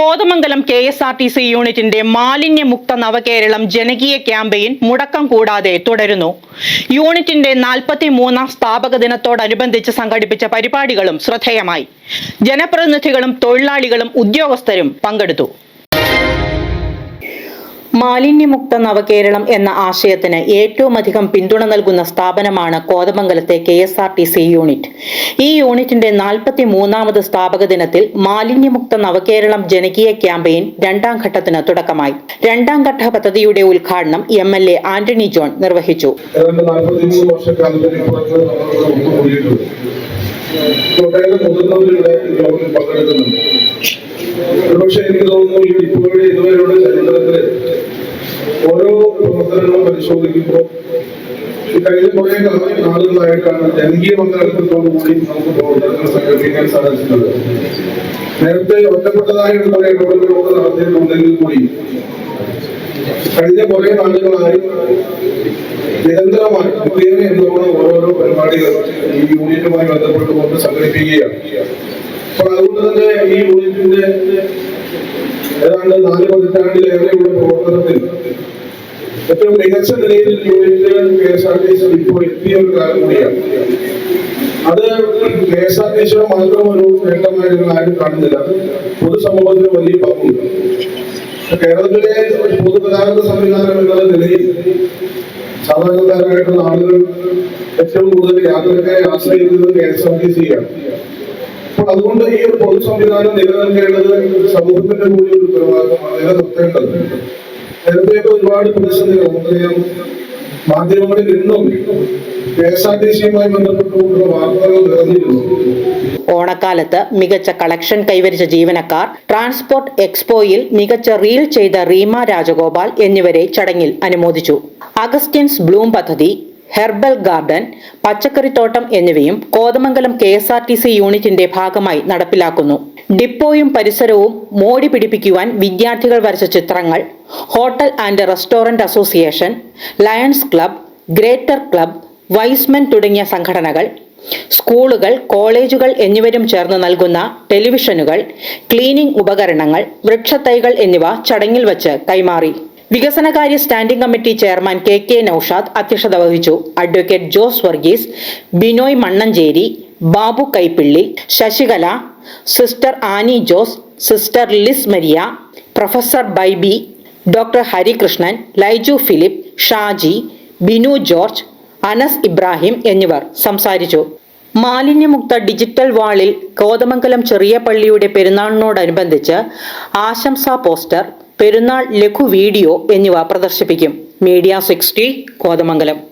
Kothamangalam K S R T C യൂണിറ്റിന്റെ മാലിന്യമുക്ത നവകേരളം ജനകീയ ക്യാമ്പയിൻ മുടക്കം കൂടാതെ തുടരുന്നു. യൂണിറ്റിന്റെ നാൽപ്പത്തി മൂന്നാം സ്ഥാപക ദിനത്തോടനുബന്ധിച്ച് സംഘടിപ്പിച്ച പരിപാടികളും ശ്രദ്ധേയമായി. ജനപ്രതിനിധികളും തൊഴിലാളികളും ഉദ്യോഗസ്ഥരും പങ്കെടുത്തു. മാലിന്യമുക്ത നവകേരളം എന്ന ആശയത്തിന് ഏറ്റവും അധികം പിന്തുണ നൽകുന്ന സ്ഥാപനമാണ് കോതമംഗലത്തെ K S R T C unit. ഈ യൂണിറ്റിന്റെ നാൽപ്പത്തി മൂന്നാമത് സ്ഥാപക ദിനത്തിൽ മാലിന്യമുക്ത നവകേരളം ജനകീയ ക്യാമ്പയിൻ രണ്ടാം ഘട്ടത്തിന് തുടക്കമായി. രണ്ടാം ഘട്ട പദ്ധതിയുടെ ഉദ്ഘാടനം M L A Antony John നിർവഹിച്ചു. ഒരുപക്ഷെ എനിക്ക് തോന്നുന്നു ഇപ്പോഴും ഇതുവരെയുള്ള പ്രവർത്തനങ്ങളും പരിശോധിക്കുമ്പോൾ ഈ കഴിഞ്ഞ കുറെ നാളുകളായിട്ടാണ് ജനകീയ പങ്കാളിത്തത്തോടു കൂടി നമുക്ക് പ്രവർത്തനങ്ങൾ സംഘടിപ്പിക്കാൻ സാധിച്ചിട്ടുള്ളത്. നേരത്തെ ഒറ്റപ്പെട്ടതായിട്ട് കുറെ ഇടപെടലുകൾ നടത്തിയിട്ടുണ്ടെങ്കിൽ കൂടി കഴിഞ്ഞ കുറെ നാളുകളായി നിരന്തരമായി മുഖേന എന്നോണം ഓരോരോ പരിപാടികൾ ഈ യൂണിറ്റുമായി ബന്ധപ്പെട്ടുകൊണ്ട് സംഘടിപ്പിക്കുകയാണ്. അപ്പോൾ അതുകൊണ്ട് തന്നെ ഈ യൂണിറ്റിന്റെ ഏതാണ്ട് നാല് പതിറ്റാണ്ടിലേറെയുള്ള പ്രവർത്തനത്തിൽ ഏറ്റവും മികച്ച നിലയിൽ unit K S R T C ഇപ്പോൾ എത്തിയ ഒരു കാലം കൂടിയാണ്. അത് കെ എസ് ആർ ടി സിയുടെ മാത്രം ഒരു നേട്ടമായി ഞങ്ങൾ ആരും കാണുന്നില്ല. പൊതുസമൂഹത്തിന് വലിയ പങ്കുണ്ട്. കേരളത്തിലെ പൊതുഗതാഗത സംവിധാനം എന്നുള്ള നിലയിൽ സാധാരണക്കാരായിട്ടുള്ള ആളുകൾ ഏറ്റവും കൂടുതൽ യാത്രക്കാരെ ആശ്രയിക്കുന്നത് K S R T C ആണ്. അപ്പോൾ അതുകൊണ്ട് ഈ ഒരു പൊതു സംവിധാനം നിലനിൽക്കേണ്ടത് സമൂഹത്തിന്റെ കൂടി ഒരു ഉത്തരവാദിത്തമാണ്. നിലനിർത്തേണ്ടത് നേരത്തെയൊക്കെ ഒരുപാട് പ്രതിസന്ധികൾ. നമുക്കറിയാം മാധ്യമങ്ങളിൽ ഇന്നും കെ എസ് ആർ ടി സിയുമായി ബന്ധപ്പെട്ടുകൊണ്ടുള്ള വാർത്തകൾ നിറഞ്ഞിരുന്നു. ഓണക്കാലത്ത് മികച്ച കളക്ഷൻ കൈവരിച്ച ജീവനക്കാർ ട്രാൻസ്പോർട്ട് എക്സ്പോയിൽ മികച്ച റീൽ ചെയ്ത റീമ രാജഗോപാൽ എന്നിവരെ ചടങ്ങിൽ അനുമോദിച്ചു. അഗസ്റ്റിൻസ് ബ്ലൂം പദ്ധതി ഹെർബൽ ഗാർഡൻ പച്ചക്കറിത്തോട്ടം എന്നിവയും കോതമംഗലം കെ യൂണിറ്റിന്റെ ഭാഗമായി നടപ്പിലാക്കുന്നു. ഡിപ്പോയും പരിസരവും മോടി പിടിപ്പിക്കുവാൻ വിദ്യാർത്ഥികൾ വരച്ച ചിത്രങ്ങൾ hotel and restaurant association lions club greater club Y's men തുടങ്ങിയ സംഘടനകൾ സ്കൂളുകൾ കോളേജുകൾ എന്നിവരും ചേർന്ന് നൽകുന്ന ടെലിവിഷനുകൾ ക്ലീനിംഗ് ഉപകരണങ്ങൾ വൃക്ഷത്തൈകൾ എന്നിവ ചടങ്ങിൽ വച്ച് കൈമാറി. വികസനകാര്യ standing committee chairman K K Noushad അധ്യക്ഷത വഹിച്ചു. Advocate Jose Varghese Binoy Mannancheri Babu Kaipilly Sasikala sister Annie Jose sister Liz Maria professor Baiby doctor Harikrishnan Laiju Philip Shaji Binu George Anas Ibrahim എന്നിവർ സംസാരിച്ചു. മാലിന്യമുക്ത digital വാളിൽ Kothamangalam ചെറിയ പള്ളിയുടെ പെരുന്നാളിനോടനുബന്ധിച്ച് ആശംസാ poster പെരുന്നാൾ ലഘു വീഡിയോ എന്നിവ പ്രദർശിപ്പിക്കും. Media sixty Kothamangalam.